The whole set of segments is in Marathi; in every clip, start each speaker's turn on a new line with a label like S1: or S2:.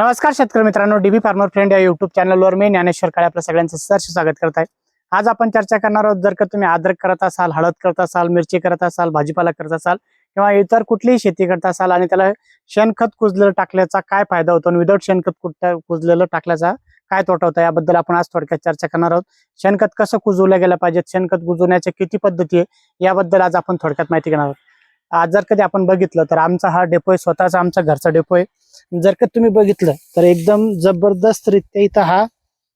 S1: नमस्कार शेतकरी मित्रांनो डीबी फार्मर फ्रेंड या युट्यूब चॅनलवर मी ज्ञानेश्वर काळे आपल्या सगळ्यांचं सहर्ष स्वागत करत आहे. आज आपण चर्चा करणार आहोत जर का तुम्ही अद्रक करत असाल हळद करत असाल मिरची करत असाल भाजीपाला करत असाल किंवा इतर कुठलीही शेती करत असाल आणि त्याला शेणखत कुजलेलं टाकल्याचा काय फायदा होतो आणि विदाऊट शेणखत कुठं कुजलेलं टाकल्याचा काय तोटा होता याबद्दल आपण आज थोडक्यात चर्चा करणार आहोत. शेणखत कसं कुजवलं गेलं पाहिजे शेणखत कुजवण्याच्या किती पद्धती आहे याबद्दल आज आपण थोडक्यात माहिती घेणार आहोत. आज जर कधी आपण बघितलं तर आमचा हा डेपो आहे स्वतःचा आमचा घरचा डेपो आहे जर का तुम्ही बघितलं तर एकदम जबरदस्त रित्या इथं हा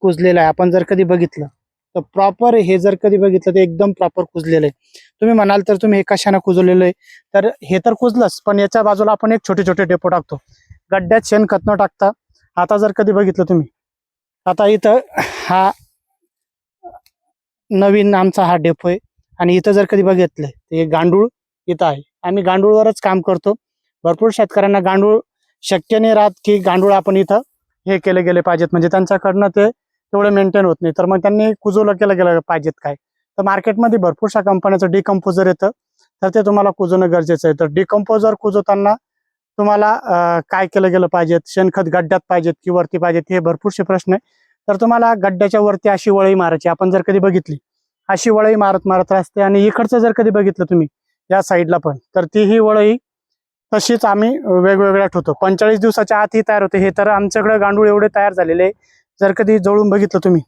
S1: कुजलेला आहे. आपण जर कधी बघितलं तर प्रॉपर हे जर कधी बघितलं तर एकदम प्रॉपर कुजलेलं आहे. तुम्ही म्हणाल तर तुम्ही हे कशानं कुजवलेलं आहे? तर हे तर कुजलंच पण याच्या बाजूला आपण एक छोटे छोटे डेपो टाकतो. गड्ड्यात शेण खत न टाकता. आता जर कधी बघितलं तुम्ही आता इथं हा नवीन आमचा हा डेपो आहे. आणि इथं जर कधी बघितलं तर हे गांडूळ इथं आहे. आम्ही गांडूळवरच काम करतो. भरपूर शेतकऱ्यांना गांडूळ शक्य नाही राहत की गांडूळ आपण इथं हे केले गेले पाहिजेत. म्हणजे त्यांच्याकडनं ते तेवढं मेंटेन होत नाही. तर मग त्यांनी कुजवलं केलं गेलं पाहिजेत काय? तर मार्केटमध्ये भरपूरशा कंपन्याचं डिकम्पोजर येतं. तर ते तुम्हाला कुजवणं गरजेचं आहे. तर डिकम्पोजर कुजवताना तुम्हाला काय केलं गेलं पाहिजेत? शेणखत गड्ड्यात पाहिजेत की वरती पाहिजेत? हे भरपूरसे प्रश्न आहे. तर तुम्हाला गड्ड्याच्या वरती अशी वळी मारायची. आपण जर कधी बघितली अशी वळई मारत मारत असते आणि इकडचं जर कधी बघितलं तुम्ही या साईडला पण तर ती ही वळई तशीच आम्ही वेगवेगळ्या ठेवतो. पंचेचाळीस दिवसाच्या आतही तयार होते. हे तर आमच्याकडे गांडूळ एवढे तयार झालेले आहे. जर कधी जवळून बघितलं तुम्ही.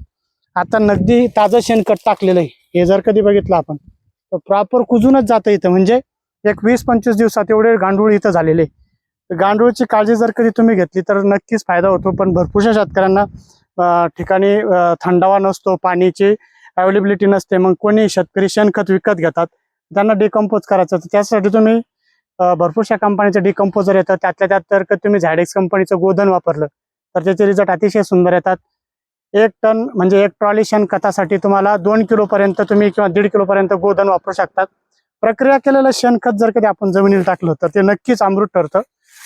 S1: आता नगदी ताजं शेणखत टाकलेलं आहे. हे जर कधी बघितलं आपण तर प्रॉपर कुजूनच जातं इथं. म्हणजे एक वीस पंचवीस दिवसात एवढे गांडूळ इथं झालेले आहे. गांडूळची काळजी जर कधी तुम्ही घेतली तर नक्कीच फायदा होतो. पण भरपूरशा शेतकऱ्यांना ठिकाणी थंडावा नसतो पाण्याची अवेलेबिलिटी नसते. मग कोणी शेतकरी शेणखत विकत घेतात त्यांना डिकम्पोज करायचं. तर त्यासाठी तुम्ही भरपूरशा कंपनीचं डिकम्पोजर येतं त्यातल्या त्यात तर तुम्ही झायडेक्स कंपनीचं गोधन वापरलं तर त्याचे रिझल्ट अतिशय सुंदर येतात. एक टन म्हणजे एक ट्रॉली शेणखतासाठी तुम्हाला दोन किलोपर्यंत तुम्ही किंवा दीड किलोपर्यंत गोधन वापरू शकतात. प्रक्रिया केलेलं शेणखत जर कधी आपण जमिनीला टाकलं तर ते नक्कीच अमृत ठरतं.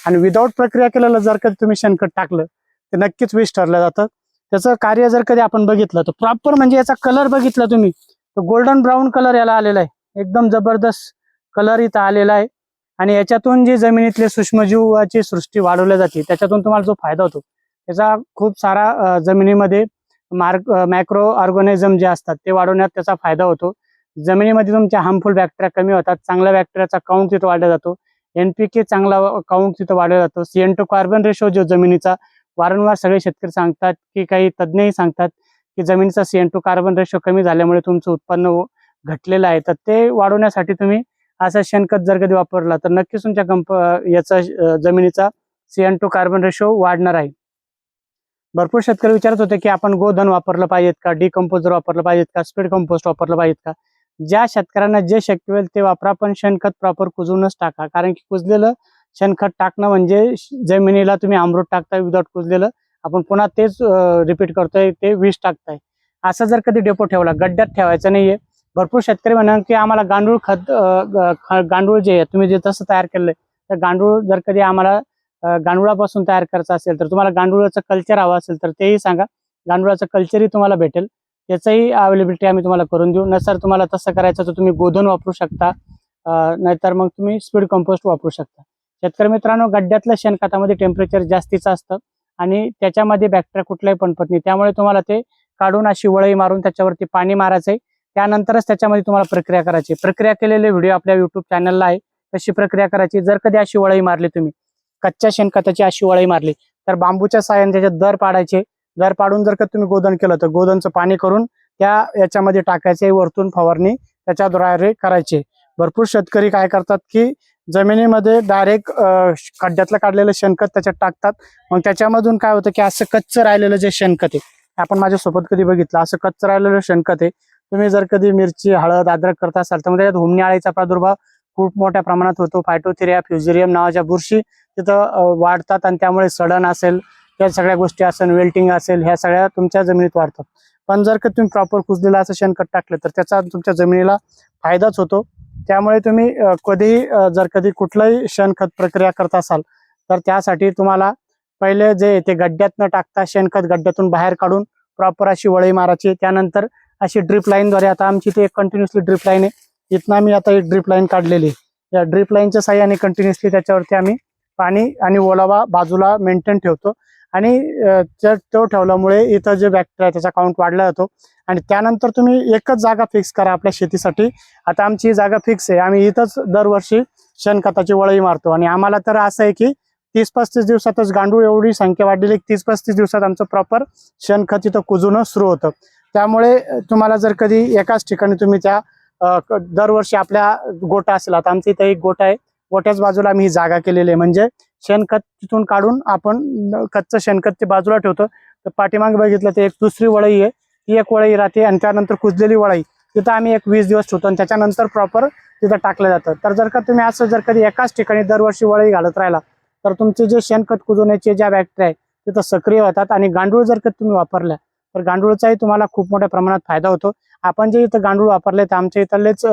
S1: आणि विदाऊट प्रक्रिया केलेलं जर कधी तुम्ही शेणखत टाकलं ते नक्कीच विष ठरलं जातं. त्याचं कार्य जर कधी आपण बघितलं तर प्रॉपर म्हणजे याचा कलर बघितला तुम्ही तर गोल्डन ब्राऊन कलर याला आलेला आहे. एकदम जबरदस्त कलर इथं आलेला आहे. आणि याच्यातून जी जमिनीतले सूक्ष्मजीवाची सृष्टी वाढवल्या जाते त्याच्यातून तुम्हाला जो फायदा होतो त्याचा खूप सारा जमिनीमध्ये मार्क मायक्रो ऑर्गॅनिझम जे असतात ते वाढवण्यात त्याचा फायदा होतो. जमिनीमध्ये तुमच्या हार्मफुल बॅक्टेरिया कमी होतात चांगल्या बॅक्टेरियाचा काउंट तिथं वाढला जातो. एनपीके चांगला काउंट तिथं वाढला जातो. सीएन टू कार्बन रेशो जो जमिनीचा वारंवार सगळे शेतकरी सांगतात की काही तज्ज्ञही सांगतात की जमिनीचा सीएन टू कार्बन रेशो कमी झाल्यामुळे तुमचं उत्पन्न घटलेलं आहे. तर ते वाढवण्यासाठी तुम्ही असा शेणखत जर कधी वापरला तर नक्कीच तुमच्या कंप याचा जमिनीचा जमिनीचा सीएन टू कार्बन रेशो वाढणार आहे. भरपूर शेतकरी विचारत होते की आपण गोधन वापरलं पाहिजेत का? डिकम्पोजर वापरलं पाहिजेत का? स्पीड कंपोस्ट वापरलं पाहिजेत का? ज्या शेतकऱ्यांना जे शक्य होईल ते वापरा पण शेणखत प्रॉपर कुजवूनच टाका. कारण की कुजलेलं शेणखत टाकणं म्हणजे जमिनीला तुम्ही आमरूट टाकताय विदाउट कुजलेलं. आपण पुन्हा तेच रिपीट करतोय ते विष टाकताय. असं जर कधी डेपो ठेवला गड्ड्यात ठेवायचं नाहीये. भरपूर शेतकरी म्हणा की आम्हाला गांडूळ खत ख- गांडूळ जे आहे तुम्ही जे तसं तयार केलंय तर गांडूळ जर कधी आम्हाला गांडुळापासून तयार करायचं असेल तर तुम्हाला गांडुळाचं कल्चर हवं असेल तर तेही सांगा. गांडुळाचं कल्चरही तुम्हाला भेटेल. त्याचंही अवेलेबिलिटी आम्ही तुम्हाला करून देऊ. नसर तुम्हाला तसं करायचं तर तुम्ही गोधन वापरू शकता. नाहीतर मग तुम्ही स्पीड कंपोस्ट वापरू शकता. शेतकरी मित्रांनो गड्ड्यातल्या शेणखतामध्ये टेम्परेचर जास्तीचं असतं आणि त्याच्यामध्ये बॅक्टेरिया कुठलाही पणपत नाही. त्यामुळे तुम्हाला ते काढून अशी वळई मारून त्याच्यावरती पाणी मारायचंय. त्यानंतरच त्याच्यामध्ये तुम्हाला प्रक्रिया करायची. प्रक्रिया केलेले व्हिडिओ आपल्या युट्यूब चॅनलला आहे. तशी प्रक्रिया करायची. जर कधी अशी वळई मारली तुम्ही कच्च्या शेणखताची अशी वळई मारली तर बांबूच्या साह्याने त्याच्यात दर पाडायचे. दर पाडून जर का तुम्ही गोदन केलं तर गोदनचं पाणी करून त्या याच्यामध्ये टाकायचे वरतून फवारणी त्याच्याद्वारे करायचे. भरपूर शेतकरी काय करतात की जमिनीमध्ये डायरेक्ट खड्ड्यातलं काढलेलं शेणखत त्याच्यात टाकतात. मग त्याच्यामधून काय होतं की असं कच्चं राहिलेलं जे शेणखत आहे आपण माझ्यासोबत कधी बघितलं असं कच्चं राहिलेलं शेणखत आहे तुम्ही जर कधी मिरची हळद अद्रक करत असाल तर मग त्याच्यात हुमणी आळीचा प्रादुर्भाव खूप मोठ्या प्रमाणात होतो. फायटोथिरिया फ्युजेरियम नावाच्या बुरशी तिथं वाढतात आणि त्यामुळे सडन असेल या सगळ्या गोष्टी असेल वेल्टिंग असेल ह्या सगळ्या तुमच्या जमिनीत वाढतात. पण जर का तुम्ही प्रॉपर कुजलेलं असं शेणखत टाकलं तर त्याचा तुमच्या जमिनीला फायदाच होतो. त्यामुळे तुम्ही कधीही जर कधी कुठलंही शेणखत प्रक्रिया करत असाल तर त्यासाठी तुम्हाला पहिले जे ते गड्ड्यात न टाकता शेणखत गड्ड्यातून बाहेर काढून प्रॉपर अशी वळी मारायची. त्यानंतर अशी ड्रिप लाईनद्वारे आता आमची ते कंटिन्युअसली ड्रिप लाईन आहे. इथनं आम्ही आता एक ड्रिप लाईन काढलेली या ड्रिप लाईनच्या साह्याने कंटिन्युअसली त्याच्यावरती आम्ही पाणी आणि ओलावा बाजूला मेंटेन ठेवतो. आणि तो ठेवल्यामुळे इथं जे बॅक्टेरिया त्याचा काउंट वाढला जातो. आणि त्यानंतर तुम्ही एकच जागा फिक्स करा आपल्या शेतीसाठी. आता आमची ही जागा फिक्स आहे. आम्ही इथंच दरवर्षी शेणखताची वळई मारतो. आणि आम्हाला तर असं आहे की तीस पस्तीस दिवसातच गांडूळ एवढी संख्या वाढलेली तीस पस्तीस दिवसात आमचं प्रॉपर शेणखत इथं कुजून सुरू होतं. त्यामुळे तुम्हाला जर कधी एकाच ठिकाणी तुम्ही त्या दरवर्षी आपल्या गोटा असेल आता आमच्या इथं एक गोटा आहे गोट्याच बाजूला आम्ही ही जागा केलेली आहे. म्हणजे शेणखत तिथून काढून आपण कच्चं शेणखत ते बाजूला ठेवतो. तर पाठीमागे बघितलं ते एक दुसरी वळई आहे. ती एक वळई राहते आणि त्यानंतर कुजलेली वळई. तिथं आम्ही एक वीस दिवस ठेवतो आणि त्याच्यानंतर प्रॉपर तिथं टाकलं जातं. तर जर का तुम्ही असं जर कधी एकाच ठिकाणी दरवर्षी वळई घालत राहिला तर तुमचे जे शेणखत कुजवण्याचे ज्या बॅक्टेरिया आहे तिथं सक्रिय होतात आणि गांडूळ जर का तुम्ही वापरल्या तर गांडूळचाही तुम्हाला खूप मोठ्या प्रमाणात फायदा होतो. आपण जे इथं गांडूळ वापरले तर आमच्या इथलेच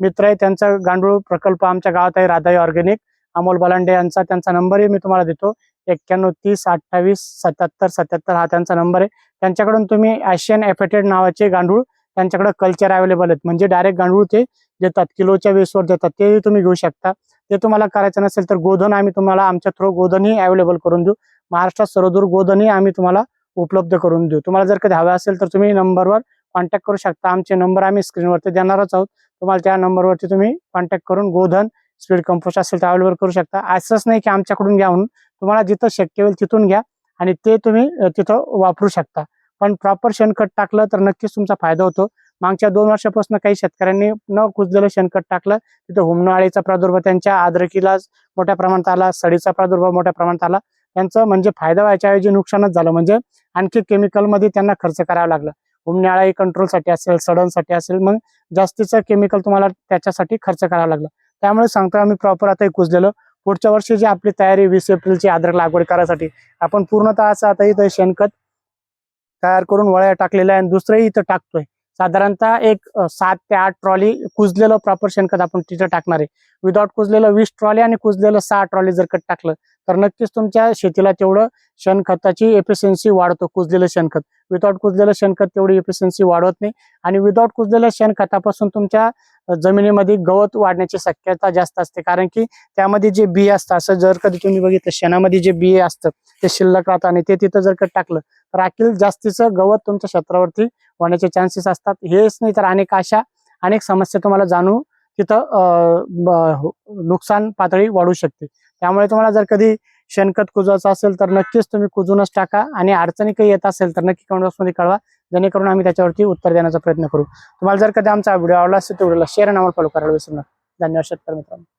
S1: मित्र आहे. त्यांचा गांडूळ प्रकल्प आमच्या गावात आहे राधाई ऑर्गॅनिक. अमोल बलांडे यांचा त्यांचा नंबरही मी तुम्हाला देतो. एक्क्याण्णव तीस अठ्ठावीस सत्याहत्तर सत्याहत्तर हा त्यांचा नंबर आहे. त्यांच्याकडून तुम्ही आशियन एफेटेड नावाचे गांडूळ त्यांच्याकडे कल्चर अवेलेबल आहेत. म्हणजे डायरेक्ट गांडूळ ते देतात किलोच्या वेसवर देतात तेही तुम्ही घेऊ शकता. ते तुम्हाला करायचं नसेल तर गोधन आम्ही तुम्हाला आमच्या थ्रू गोधनही अवेलेबल करून देऊ. महाराष्ट्रात सर्वदूर गोधनही आम्ही तुम्हाला उपलब्ध करून देऊ. तुम्हाला जर कधी हवे असेल तर तुम्ही नंबरवर कॉन्टॅक्ट करू शकता. आमचे नंबर आम्ही स्क्रीनवरती देणारच आहोत. तुम्हाला त्या नंबरवरती तुम्ही कॉन्टॅक्ट करून गोधन स्पीड कंपोस्ट असेल तर अवेलेबल करू शकता. असंच नाही की आमच्याकडून घ्या म्हणून. तुम्हाला जिथं शक्य होईल तिथून घ्या आणि ते तुम्ही तिथं वापरू शकता. पण प्रॉपर शेणखत टाकलं तर नक्कीच तुमचा फायदा होतो. मागच्या दोन वर्षापासून काही शेतकऱ्यांनी न कुजलेलं शेणखत टाकलं. तिथं हुमणाळीचा प्रादुर्भाव त्यांच्या आद्रकीला मोठ्या प्रमाणात आला सडीचा प्रादुर्भाव मोठ्या प्रमाणात आला. यांचं म्हणजे फायदा व्हायच्या ऐवजी नुकसानच झालं. म्हणजे आणखी केमिकलमध्ये त्यांना खर्च करावा लागला. उमन्याळाही कंट्रोलसाठी असेल सडनसाठी असेल मग जास्तीचं केमिकल तुम्हाला त्याच्यासाठी खर्च करावा लागला. त्यामुळे सांगतो आम्ही प्रॉपर आता हे कुजलेलं. पुढच्या वर्षी जी आपली तयारी वीस एप्रिलची अद्रक लागवड करायसाठी आपण पूर्णतः असं आता इथं शेणखत तयार करून वळ्या टाकलेल्या आहे आणि दुसरंही इथं टाकतोय. साधारणतः एक सात ते आठ ट्रॉली कुजलेलं प्रॉपर शेणखत आपण तिथं टाकणार आहे. विदाउट कुजलेलं वीस ट्रॉली आणि कुजलेलं सहा ट्रॉली जर कट टाकलं तर नक्कीच तुमच्या शेतीला तेवढं शेणखताची एफिशियन्सी वाढतो कुजलेलं शेणखत. विदाउट कुजलेलं शेणखत तेवढी एफिशियन्सी वाढवत नाही. आणि विदाउट कुजलेल्या शेणखतापासून तुमच्या जमिनीमध्ये गवत वाढण्याची शक्यता जास्त असते. कारण की त्यामध्ये जे बी असतं असं जर कधी तुम्ही बघितलं शेणामध्ये जे बी असतं ते शिल्लक राहतं आणि ते तिथं जर का टाकलं तर अखिल जास्तीचं गवत तुमच्या क्षेत्रावरती होण्याचे चान्सेस असतात. हेच नाही तर अनेक अशा अनेक समस्या तुम्हाला जाणून तिथं हो, नुकसान पातळी वाढू शकते. त्यामुळे तुम्हाला जर कधी शेणखत कुजवायचं असेल तर नक्कीच तुम्ही कुजूनच टाका आणि अडचणी काही येत असेल तर नक्की कमेंट बॉक्समध्ये कळवा. जेणेकरून आम्ही त्याच्यावरती उत्तर देण्याचा प्रयत्न करू. तुम्हाला जर कधी आमचा व्हिडिओ आवडला असेल तर व्हिडिओला शेअर आणि आम्हाला फॉलो करायला विसरू नका. धन्यवाद शेतकरी मित्रांनो.